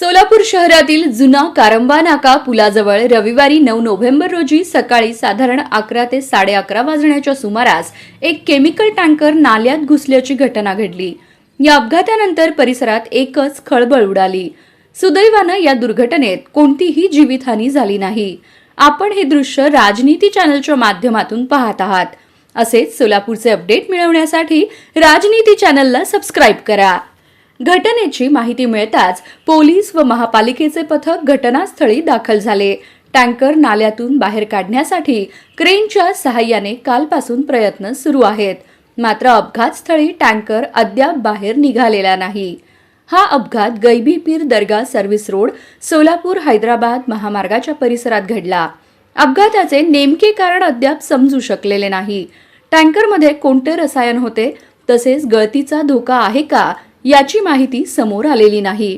सोलापूर शहरातील जुना कारंबा नाका पुलाजवळ रविवारी नऊ नोव्हेंबर रोजी सकाळी साधारण अकरा ते साडे अकरा वाजण्याच्या सुमारास एक केमिकल टँकर नाल्यात घुसल्याची घटना घडली. या अपघातानंतर परिसरात एकच खळबळ उडाली. सुदैवानं या दुर्घटनेत कोणतीही जीवितहानी झाली नाही. आपण हे दृश्य राजनीती चॅनलच्या माध्यमातून पाहत आहात. असेच सोलापूरचे अपडेट मिळवण्यासाठी राजनीती चॅनलला सबस्क्राईब करा. घटनेची माहिती मिळताच पोलीस व महापालिकेचे पथक घटनास्थळी दाखल झाले. टँकर नाल्यातून बाहेर काढण्यासाठी क्रेनच्या सहाय्याने कालपासून प्रयत्न सुरू आहेत. मात्र अपघातस्थळी टँकर अद्याप बाहेर निघालेला नाही. हा अपघात गैबी पीर दर्गा सर्व्हिस रोड सोलापूर हैदराबाद महामार्गाच्या परिसरात घडला. अपघाताचे नेमके कारण अद्याप समजू शकलेले नाही. टँकरमध्ये कोणते रसायन होते? तसेच गळतीचा धोका आहे का? याची माहिती समोर आलेली नाही.